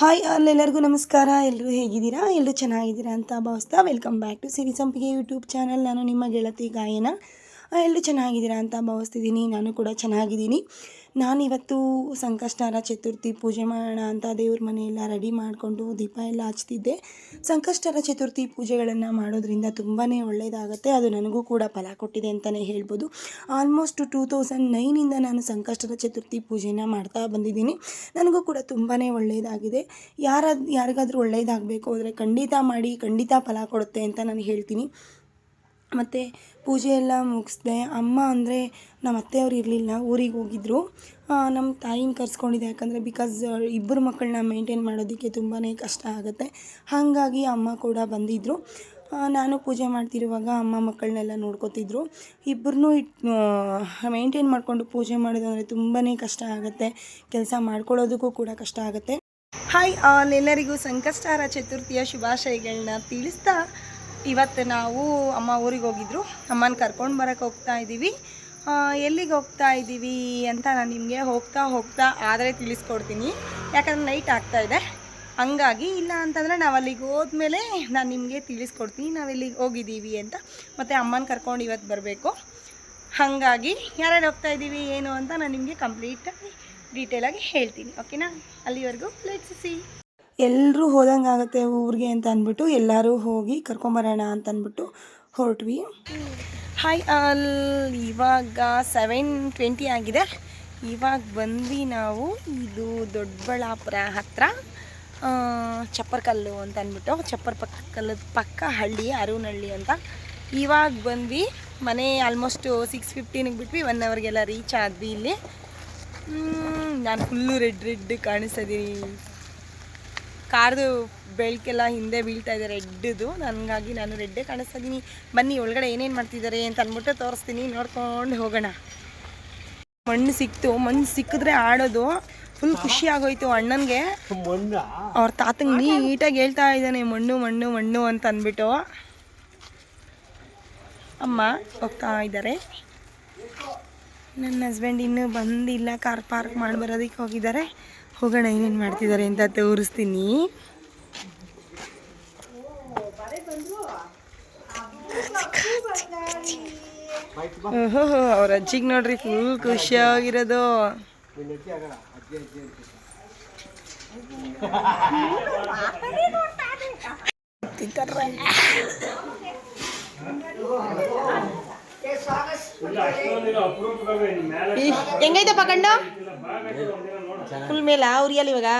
Hi ಅಲ್ಲೆಲ್ಲರಿಗೂ ನಮಸ್ಕಾರ. ಎಲ್ಲರೂ ಹೇಗಿದ್ದೀರಾ? ಎಲ್ಲರೂ ಚೆನ್ನಾಗಿದ್ದೀರಾ ಅಂತ ಭಾವಿಸ್ತಾ ವೆಲ್ಕಮ್ ಬ್ಯಾಕ್ ಟು ಸಿರಿ ಸಂಪಿಗೆ ಯೂಟ್ಯೂಬ್ ಚಾನಲ್ ನಾನು ನಿಮ್ಮ ಗೆಳತಿ ಗಾಯನ. ಎಲ್ಲರೂ ಚೆನ್ನಾಗಿದ್ದೀರಾ ಅಂತ ಭಾವಿಸ್ತಿದ್ದೀನಿ. ನಾನು ಕೂಡ ಚೆನ್ನಾಗಿದ್ದೀನಿ. ನಾನಿವತ್ತು ಸಂಕಷ್ಟಾರ ಚತುರ್ಥಿ ಪೂಜೆ ಮಾಡೋಣ ಅಂತ ದೇವ್ರ ಮನೆಯೆಲ್ಲ ರೆಡಿ ಮಾಡಿಕೊಂಡು ದೀಪ ಎಲ್ಲ ಹಚ್ತಿದ್ದೆ. ಸಂಕಷ್ಟರ ಚತುರ್ಥಿ ಪೂಜೆಗಳನ್ನು ಮಾಡೋದ್ರಿಂದ ತುಂಬಾ ಒಳ್ಳೆಯದಾಗುತ್ತೆ ಅದು ನನಗೂ ಕೂಡ ಫಲ ಕೊಟ್ಟಿದೆ ಅಂತಲೇ ಹೇಳ್ಬೋದು. ಆಲ್ಮೋಸ್ಟ್ ಟೂ ತೌಸಂಡ್ ನೈನಿಂದ ನಾನು ಸಂಕಷ್ಟರ ಚತುರ್ಥಿ ಪೂಜೆನ ಮಾಡ್ತಾ ಬಂದಿದ್ದೀನಿ. ನನಗೂ ಕೂಡ ತುಂಬಾ ಒಳ್ಳೆಯದಾಗಿದೆ ಯಾರ, ಯಾರಿಗಾದರೂ ಒಳ್ಳೆಯದಾಗಬೇಕು ಅಂದರೆ ಖಂಡಿತ ಮಾಡಿ, ಖಂಡಿತ ಫಲ ಕೊಡುತ್ತೆ ಅಂತ ನಾನು ಹೇಳ್ತೀನಿ. ಮತ್ತು ಪೂಜೆ ಎಲ್ಲ ಮುಗಿಸ್ದೆ, ಅಮ್ಮ ಅಂದರೆ ನಮ್ಮ ಅತ್ತೆಯವ್ರು ಇರಲಿಲ್ಲ, ಊರಿಗೆ ಹೋಗಿದ್ರು. ನಮ್ಮ ತಾಯಿನ ಕರ್ಸ್ಕೊಂಡಿದ್ದೆ ಯಾಕಂದರೆ ಬಿಕಾಸ್ ಇಬ್ಬರು ಮಕ್ಕಳನ್ನ ಮೇಂಟೈನ್ ಮಾಡೋದಕ್ಕೆ ತುಂಬಾ ಕಷ್ಟ ಆಗುತ್ತೆ. ಹಾಗಾಗಿ ಅಮ್ಮ ಕೂಡ ಬಂದಿದ್ದರು ನಾನು ಪೂಜೆ ಮಾಡ್ತಿರುವಾಗ ಅಮ್ಮ ಮಕ್ಕಳನ್ನೆಲ್ಲ ನೋಡ್ಕೋತಿದ್ರು. ಇಬ್ಬರನ್ನೂ ಇಟ್ ಮೇಂಟೈನ್ ಮಾಡಿಕೊಂಡು ಪೂಜೆ ಮಾಡೋದಂದರೆ ತುಂಬಾ ಕಷ್ಟ ಆಗುತ್ತೆ. ಕೆಲಸ ಮಾಡ್ಕೊಳ್ಳೋದಕ್ಕೂ ಕೂಡ ಕಷ್ಟ ಆಗುತ್ತೆ. ಹಾಯ್ ಎಲ್ಲರಿಗೂ ಸಂಕಷ್ಟಾರ ಚತುರ್ಥಿಯ ಶುಭಾಶಯಗಳನ್ನ ತಿಳಿಸ್ತಾ ಇವತ್ತು ನಾವು ಅಮ್ಮ ಊರಿಗೆ ಹೋಗಿದ್ರು. ಅಮ್ಮನ ಕರ್ಕೊಂಡು ಬರೋಕ್ಕೆ ಹೋಗ್ತಾ ಇದ್ದೀವಿ ಎಲ್ಲಿಗೆ ಹೋಗ್ತಾ ಇದ್ದೀವಿ ಅಂತ ನಾನು ನಿಮಗೆ ಹೋಗ್ತಾ ಹೋಗ್ತಾ ಆದರೆ ತಿಳಿಸ್ಕೊಡ್ತೀನಿ. ಯಾಕಂದರೆ ನೈಟ್ ಆಗ್ತಾ ಇದೆ. ಹಂಗಾಗಿ ಇಲ್ಲ ಅಂತಂದರೆ ನಾವು ಅಲ್ಲಿಗೆ ಹೋದ್ಮೇಲೆ ನಾನು ನಿಮಗೆ ತಿಳಿಸ್ಕೊಡ್ತೀನಿ. ನಾವು ಎಲ್ಲಿಗೆ ಹೋಗಿದ್ದೀವಿ ಅಂತ. ಮತ್ತು ಅಮ್ಮನ ಕರ್ಕೊಂಡು ಇವತ್ತು ಬರಬೇಕು. ಹಾಗಾಗಿ ಯಾರ್ಯಾರು ಹೋಗ್ತಾ ಇದ್ದೀವಿ ಏನು ಅಂತ ನಾನು ನಿಮಗೆ ಕಂಪ್ಲೀಟಾಗಿ ಡೀಟೇಲಾಗಿ ಹೇಳ್ತೀನಿ. ಓಕೆನಾ ಅಲ್ಲಿವರೆಗೂ ಲೆಟ್ಸ್ ಸಿ ಎಲ್ಲರೂ ಹೋದಂಗೆ ಆಗುತ್ತೆ ಊರಿಗೆ ಅಂತ ಅಂದ್ಬಿಟ್ಟು ಎಲ್ಲರೂ ಹೋಗಿ ಕರ್ಕೊಂಬರೋಣ ಅಂತ ಅಂದ್ಬಿಟ್ಟು ಹೊರಟ್ವಿ. ಹಾಯ್ ಅಲ್ಲಿ ಇವಾಗ ಸೆವೆನ್ ಟ್ವೆಂಟಿ ಆಗಿದೆ. ಇವಾಗ ಬಂದ್ವಿ ನಾವು ಇದು ದೊಡ್ಡಬಳ್ಳಾಪುರ ಹತ್ರ. ಆ, ಚಪ್ಪರ್ಕಲ್ಲು ಅಂತ ಅಂದ್ಬಿಟ್ಟು ಚಪ್ಪರ್ ಪಕ್ಕ ಕಲ್ಲದ ಪಕ್ಕ ಹಳ್ಳಿ ಅರುಣಹಳ್ಳಿ ಅಂತ. ಇವಾಗ ಬಂದ್ವಿ. ಮನೆ ಆಲ್ಮೋಸ್ಟು ಸಿಕ್ಸ್ ಫಿಫ್ಟೀನಿಗೆ ಬಿಟ್ವಿ. ಒನ್ ಅವರ್ಗೆಲ್ಲ ರೀಚ್ ಆದ್ವಿ ಇಲ್ಲಿ. ನಾನು ಫುಲ್ಲು ರೆಡ್ ರೆಡ್ ಕಾಣಿಸ್ತಾ ಇದ್ದೀನಿ ಕಾರ್ದು ಬೆಳಕೆಲ್ಲ ಹಿಂದೆ ಬೀಳ್ತಾ ಇದೆ ರೆಡ್ದು ನನಗಾಗಿ ನಾನು ರೆಡ್ಡೇ ಕಾಣಿಸ್ತಾ ಇದ್ದೀನಿ ಬನ್ನಿ ಒಳಗಡೆ ಏನೇನು ಮಾಡ್ತಿದ್ದಾರೆ ಅಂತ ಅಂದ್ಬಿಟ್ಟು ತೋರಿಸ್ತೀನಿ. ನೋಡ್ಕೊಂಡು ಹೋಗೋಣ. ಮಣ್ಣು ಸಿಕ್ತು. ಮಣ್ಣು ಸಿಕ್ಕಿದ್ರೆ ಆಡೋದು. ಫುಲ್ ಖುಷಿ ಆಗೋಯ್ತು ಅಣ್ಣನಿಗೆ. ಅವ್ರ ತಾತಂಗೆ ನೀಟಾಗಿ ಹೇಳ್ತಾ ಇದ್ದಾನೆ ಮಣ್ಣು ಮಣ್ಣು ಮಣ್ಣು ಅಂತ ಅಂದ್ಬಿಟ್ಟು. ಅಮ್ಮ ಹೋಗ್ತಾ ಇದ್ದಾರೆ. ನನ್ನ ಹಸ್ಬೆಂಡ್ ಇನ್ನೂ ಬಂದಿಲ್ಲ. ಕಾರ್ ಪಾರ್ಕ್ ಮಾಡಿ ಬರೋದಕ್ಕೆ ಹೋಗಿದ್ದಾರೆ. ಹೋಗೋಣ ಏನೇನು ಮಾಡ್ತಿದ್ದಾರೆ ಅಂತ ತೋರಿಸ್ತೀನಿ. ಓಹೋ ಅವ್ರ ಅಜ್ಜಿಗೆ ನೋಡ್ರಿ ಫುಲ್ ಖುಷಿಯಾಗಿರೋದು. ಹೆಂಗೈತಪ್ಪ ಕಣ್ಣು? ಫುಲ್ ಮೇಲ ಉರಿಯಲ್ಲ ಇವಾಗ?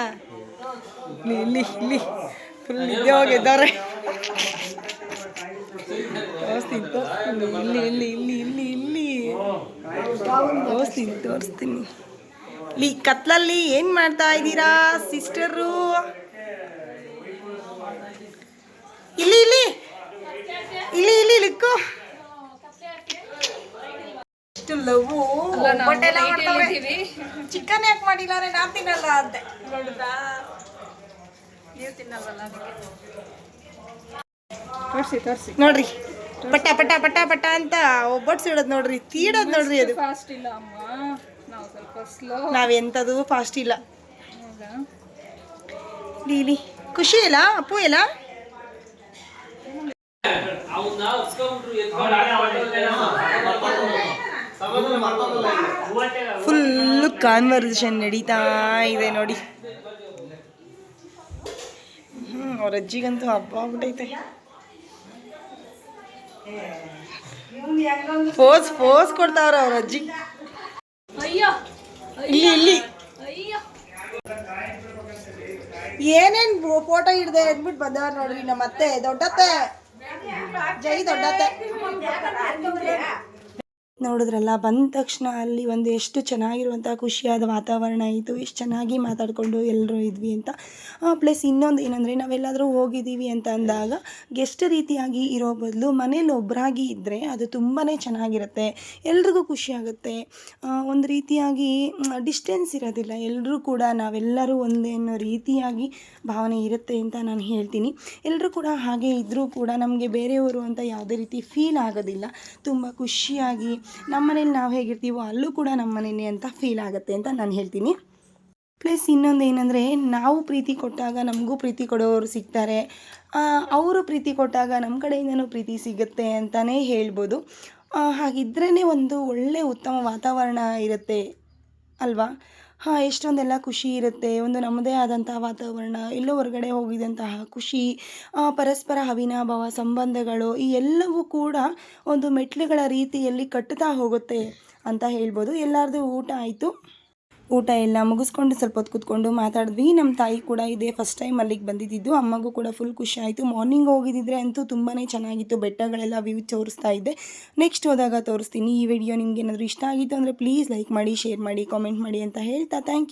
ಇಲ್ಲಿ ಇಲ್ಲಿ ಇಲ್ಲಿ. ಫುಲ್ ನಿದ್ದೆ ಹೋಗಿದ್ದಾರೆ ತೋರಿಸ್ತೀನಿ ತೋರಿಸ್ತೀನಿ. ಇಲ್ಲಿ ಇಲ್ಲಿ ಇಲ್ಲಿ ಇಲ್ಲಿ ಇಲ್ಲಿ. ತೋರಿಸ್ತೀನಿ ತೋರಿಸ್ತೀನಿ. ಇಲ್ಲಿ ಕತ್ಲಲ್ಲಿ ಏನು ಮಾಡ್ತಾ ಇದ್ದೀರಾ ಸಿಸ್ಟರು ಇಲ್ಲಿ ಇಲ್ಲಿ ಇಲ್ಲಿ ಇಲ್ಲಿ ಲಿಕ್ಕು ಇಷ್ಟು ಲವ್ ಚಿಕನ್ ಯಾಕೆ ಮಾಡಿಲ್ಲ ಅಂದ್ರೆ ನಾನು ತಿನ್ನಲ್ಲ ಅಂತೆ. ನೋಡಿದ್ರಾ ನೀವು ತಿನ್ನಲ್ವಲ್ಲ ತೋರಿಸಿ ತೋರಿಸಿ. ನೋಡ್ರಿ. ಪಟ್ಟ ಪಟ್ಟ ಪಟ್ಟ ಪಟ್ಟ ಅಂತ ಒಬ್ಬಟ್ಟು ಸಿಡೋದು ನೋಡ್ರಿ ತೀಡೋದು ನೋಡ್ರಿ ಅದು. ಫಾಸ್ಟ್ ಇಲ್ಲ ಅಮ್ಮ. ನಾವು ಸ್ವಲ್ಪ ಸ್ಲೋ ನಾವೆಂಥದ್ದು ಫಾಸ್ಟ್ ಇಲ್ಲ. ಲೀಲಿ ಖುಷಿ ಇಲ್ಲ? ಅಪ್ಪು ಇಲ್ಲ? ಫುಲ್ಲು ಕಾನ್ವರ್ಸೇಷನ್ ನಡೀತಾ ಇದೆ ನೋಡಿ. ಹ್ಞೂ ಅವ್ರ ಅಜ್ಜಿಗಂತೂ ಹಬ್ಬ ಆಗ್ಬಿಟ್ಟೈತೆ. ಫೋಸ್ ಫೋಸ್ ಕೊಡ್ತಾವ್ರ ಅವ್ರ ಅಜ್ಜಿ. ಅಯ್ಯೋ ಇಲ್ಲಿ ಇಲ್ಲಿ. ಅಯ್ಯೋ. ಏನೇನ್ ಫೋಟೋ ಹಿಡ್ದೆ ಅಂದ್ಬಿಟ್ಟು ಬಂದವ್ರ ನೋಡ್ರಿ ನಮ್ಮ ಅತ್ತೆ ದೊಡ್ಡತ್ತೆ. ಜೈ ದೊಡ್ಡತ್ತೆ. ನೋಡಿದ್ರಲ್ಲ, ಬಂದ ತಕ್ಷಣ ಅಲ್ಲಿ ಒಂದು ಎಷ್ಟು ಚೆನ್ನಾಗಿರುವಂಥ ಖುಷಿಯಾದ ವಾತಾವರಣ ಇತ್ತು, ಎಷ್ಟು ಚೆನ್ನಾಗಿ ಮಾತಾಡಿಕೊಂಡು ಎಲ್ಲರೂ ಇದ್ವಿ ಅಂತ. ಪ್ಲಸ್ ಇನ್ನೊಂದು ಏನಂದರೆ, ನಾವೆಲ್ಲಾದರೂ ಹೋಗಿದ್ದೀವಿ ಅಂತ ಅಂದಾಗ ಗೆಸ್ಟ್ ರೀತಿಯಾಗಿ ಇರೋ ಬದಲು ಮನೇಲಿ ಒಬ್ಬರಾಗಿ ಇದ್ದರೆ ಅದು ತುಂಬಾ ಚೆನ್ನಾಗಿರುತ್ತೆ, ಎಲ್ರಿಗೂ ಖುಷಿಯಾಗುತ್ತೆ ಒಂದು ರೀತಿಯಾಗಿ ಡಿಸ್ಟೆನ್ಸ್ ಇರೋದಿಲ್ಲ ಎಲ್ಲರೂ ಕೂಡ ನಾವೆಲ್ಲರೂ ಒಂದೇ ಅನ್ನೋ ರೀತಿಯಾಗಿ ಭಾವನೆ ಇರುತ್ತೆ ಅಂತ ನಾನು ಹೇಳ್ತೀನಿ. ಎಲ್ಲರೂ ಕೂಡ ಹಾಗೆ ಇದ್ದರೂ ಕೂಡ ನಮಗೆ ಬೇರೆಯವರು ಅಂತ ಯಾವುದೇ ರೀತಿ ಫೀಲ್ ಆಗೋದಿಲ್ಲ. ತುಂಬ ಖುಷಿಯಾಗಿ ನಮ್ಮ ಮನೇಲಿ ನಾವು ಹೇಗಿರ್ತೀವೋ ಅಲ್ಲೂ ಕೂಡ ನಮ್ಮ ಮನೇಲಿ ಅಂತ ಫೀಲ್ ಆಗುತ್ತೆ ಅಂತ ನಾನು ಹೇಳ್ತೀನಿ. ಪ್ಲಸ್ ಇನ್ನೊಂದು ಏನಂದರೆ, ನಾವು ಪ್ರೀತಿ ಕೊಟ್ಟಾಗ ನಮಗೂ ಪ್ರೀತಿ ಕೊಡೋರು ಸಿಗ್ತಾರೆ. ಅವರು ಪ್ರೀತಿ ಕೊಟ್ಟಾಗ ನಮ್ಮ ಕಡೆಯಿಂದನೂ ಪ್ರೀತಿ ಸಿಗುತ್ತೆ ಅಂತಲೇ ಹೇಳ್ಬೋದು. ಹಾಗಿದ್ರೇ ಒಂದು ಒಳ್ಳೆಯ ಉತ್ತಮ ವಾತಾವರಣ ಇರುತ್ತೆ, ಅಲ್ವಾ? ಹಾಂ, ಎಷ್ಟೊಂದೆಲ್ಲ ಖುಷಿ ಇರುತ್ತೆ. ಒಂದು ನಮ್ಮದೇ ಆದಂತಹ ವಾತಾವರಣ, ಎಲ್ಲೋ ಹೊರಗಡೆ ಹೋಗಿದಂತಹ ಖುಷಿ ಪರಸ್ಪರ ಅವಿನಾಭಾವ, ಸಂಬಂಧಗಳು, ಈ ಎಲ್ಲವೂ ಕೂಡ ಒಂದು ಮೆಟ್ಲುಗಳ ರೀತಿಯಲ್ಲಿ ಕಟ್ಟುತ್ತಾ ಹೋಗುತ್ತೆ ಅಂತ ಹೇಳ್ಬೋದು. ಎಲ್ಲರದು ಊಟ ಆಯಿತು. ಊಟ ಎಲ್ಲ ಮುಗಿಸ್ಕೊಂಡು ಸ್ವಲ್ಪ ಹೊತ್ತು ಕೂತ್ಕೊಂಡು ಮಾತಾಡಿದ್ವಿ. ನಮ್ಮ ತಾಯಿ ಕೂಡ ಇದೆ ಫಸ್ಟ್ ಟೈಮ್ ಅಲ್ಲಿಗೆ ಬಂದಿದ್ದು ಅಮ್ಮಗೂ ಕೂಡ ಫುಲ್ ಖುಷಿ ಆಯಿತು. ಮಾರ್ನಿಂಗ್ ಹೋಗಿದ್ದಿದ್ರೆ ಅಂತೂ ತುಂಬಾ ಚೆನ್ನಾಗಿತ್ತು. ಬೆಟ್ಟಗಳೆಲ್ಲ ವ್ಯೂ ತೋರಿಸ್ತಾ ಇದ್ದೆ ನೆಕ್ಸ್ಟ್ ಹೋದಾಗ ತೋರಿಸ್ತೀನಿ. ಈ ವಿಡಿಯೋ ನಿಮ್ಗೆ ಏನಾದರೂ ಇಷ್ಟ ಆಗಿತ್ತು ಅಂದರೆ ಪ್ಲೀಸ್ ಲೈಕ್ ಮಾಡಿ ಶೇರ್ ಮಾಡಿ ಕಾಮೆಂಟ್ ಮಾಡಿ ಅಂತ ಹೇಳ್ತಾ ಥ್ಯಾಂಕ್ ಯು